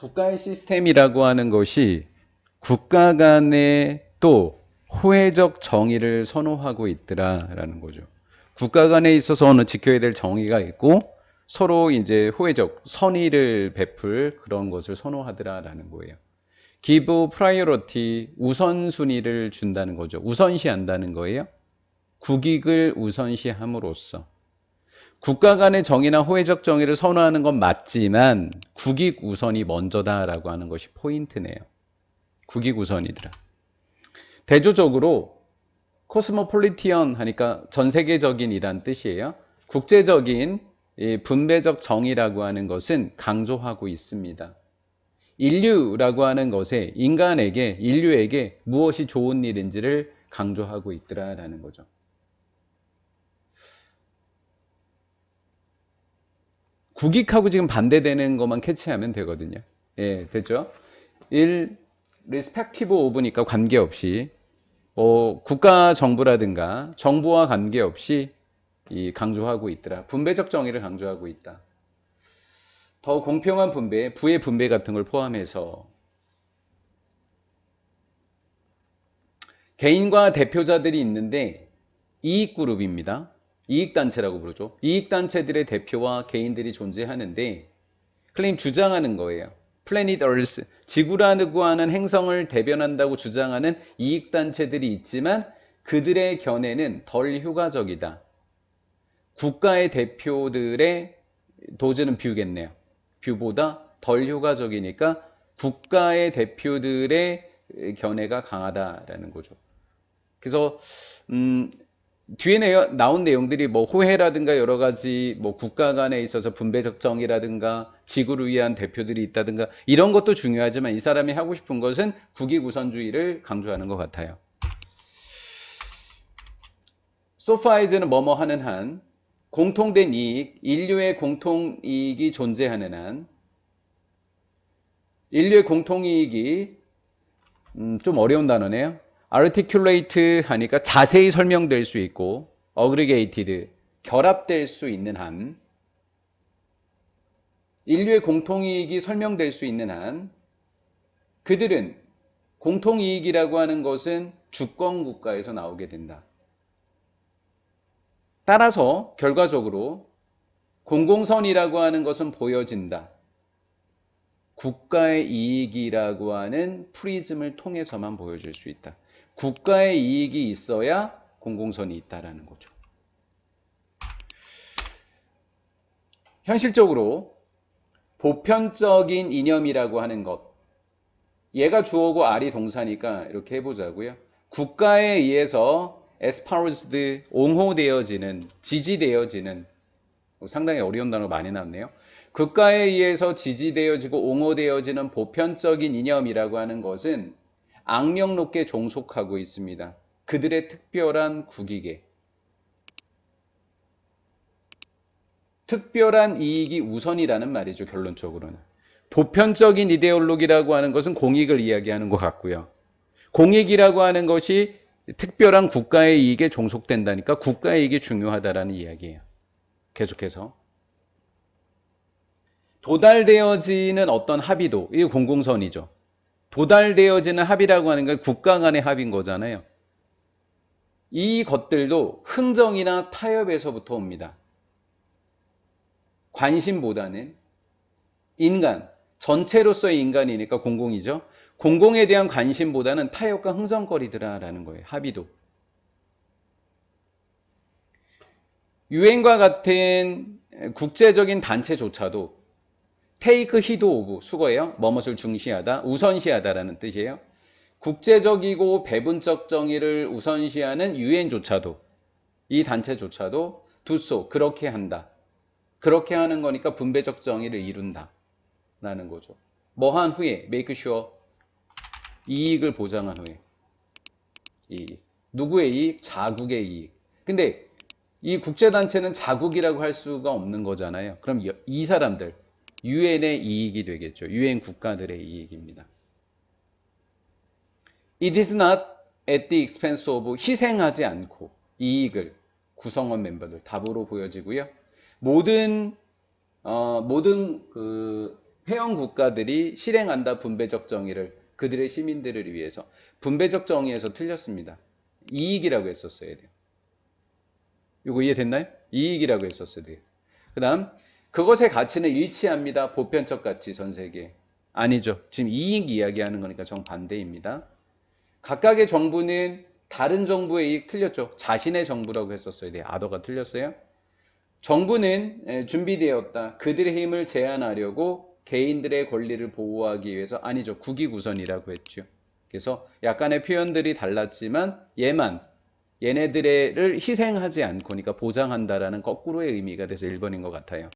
국가의 시스템이라고 하는 것이 국가 간의 또 호혜적 정의를 선호하고 있더라라는 거죠. 국가 간에 있어서 어느 지켜야 될 정의가 있고 서로 이제 호혜적 선의를 베풀 그런 것을 선호하더라라는 거예요. give priority 우선순위를 준다는 거죠. 우선시한다는 거예요. 국익을 우선시함으로써 국가 간의 정의나 호혜적 정의를 선호하는 건 맞지만 국익 우선이 먼저다라고 하는 것이 포인트네요. 국익 우선이더라. 대조적으로 코스모폴리티언 하니까 전 세계적인 이란 뜻이에요. 국제적인 이 분배적 정의라고 하는 것은 강조하고 있습니다. 인류라고 하는 것에 인간에게 인류에게 무엇이 좋은 일인지를 강조하고 있더라라는 거죠. 국익하고 지금 반대되는 것만 캐치하면 되거든요. 예, 됐죠? 1 respective of니까 관계없이 뭐 국가 정부라든가 정부와 관계없이 이 강조하고 있더라. 분배적 정의를 강조하고 있다. 더 공평한 분배, 부의 분배 같은 걸 포함해서 개인과 대표자들이 있는데 이익 그룹입니다. 이익 단체라고 부르죠. 이익 단체들의 대표와 개인들이 존재하는데 클레임 주장하는 거예요. 플래닛 얼스 지구라고 하는 행성을 대변한다고 주장하는 이익 단체들이 있지만 그들의 견해는 덜 효과적이다. 국가의 대표들의 도저는 뷰겠네요. 뷰보다 덜 효과적이니까 국가의 대표들의 견해가 강하다라는 거죠. 그래서 음, 뒤에 내요, 나온 내용들이 뭐 호혜라든가 여러 가지 뭐 국가 간에 있어서 분배적 정의라든가 지구를 위한 대표들이 있다든가 이런 것도 중요하지만 이 사람이 하고 싶은 것은 국익 우선주의를 강조하는 것 같아요. 소파이즈는 뭐뭐 하는 한 공통된 이익, 인류의 공통 이익이 존재하는 한 인류의 공통 이익이 음, 좀 어려운 단어네요. Articulate 하니까 자세히 설명될 수 있고 aggregated 결합될 수 있는 한 인류의 공통이익이 설명될 수 있는 한 그들은 공통이익이라고 하는 것은 주권 국가에서 나오게 된다. 따라서 결과적으로 공공선이라고 하는 것은 보여진다. 국가의 이익이라고 하는 프리즘을 통해서만 보여줄 수 있다. 국가의 이익이 있어야 공공선이 있다라는 거죠. 현실적으로 보편적인 이념이라고 하는 것. 얘가 주어고 R이 동사니까 이렇게 해보자고요. 국가에 의해서 espoused, 옹호되어지는, 지지되어지는 상당히 어려운 단어가 많이 나왔네요. 국가에 의해서 지지되어지고 옹호되어지는 보편적인 이념이라고 하는 것은 악명 높게 종속하고 있습니다. 그들의 특별한 국익에 특별한 이익이 우선이라는 말이죠. 결론적으로는 보편적인 이데올로기라고 하는 것은 공익을 이야기하는 것 같고요. 공익이라고 하는 것이 특별한 국가의 이익에 종속된다니까 국가의 이익이 중요하다라는 이야기예요. 계속해서 도달되어지는 어떤 합의도 이 공공선이죠. 도달되어지는 합의라고 하는 건 국가 간의 합의인 거잖아요. 이 것들도 흥정이나 타협에서부터 옵니다. 관심보다는 인간, 전체로서의 인간이니까 공공이죠. 공공에 대한 관심보다는 타협과 흥정거리더라라는 거예요. 합의도. 유엔과 같은 국제적인 단체조차도 테이크 히드 오브 수거예요. 뭐뭇을 중시하다, 우선시하다라는 뜻이에요. 국제적이고 배분적 정의를 우선시하는 유엔조차도 이 단체조차도 두소 그렇게 한다. 그렇게 하는 거니까 분배적 정의를 이룬다. 라는 거죠. 뭐 한 후에 make sure 이익을 보장한 후에 이익. 누구의 이익? 자국의 이익. 근데 이 국제단체는 자국이라고 할 수가 없는 거잖아요. 그럼 이 사람들 유엔의 이익이 되겠죠. 유엔 국가들의 이익입니다. It is not at the expense of 희생하지 않고 이익을 구성원 멤버들 답으로 보여지고요. 모든 어, 모든 그 회원 국가들이 실행한다 분배적 정의를 그들의 시민들을 위해서 분배적 정의에서 틀렸습니다. 이익이라고 했었어야 돼요. 이거 이해됐나요? 이익이라고 했었어야 돼요. 그 다음 그것의 가치는 일치합니다. 보편적 가치 전 세계 아니죠. 지금 이익 이야기하는 거니까 정반대입니다. 각각의 정부는 다른 정부의 이익 틀렸죠. 자신의 정부라고 했었어야 돼요. 아더가 틀렸어요. 정부는 에, 준비되었다. 그들의 힘을 제한하려고 개인들의 권리를 보호하기 위해서 아니죠. 국위 구선이라고 했죠. 그래서 약간의 표현들이 달랐지만 얘만 얘네들을 희생하지 않고 그러니까 보장한다라는 거꾸로의 의미가 돼서 1번인 것 같아요.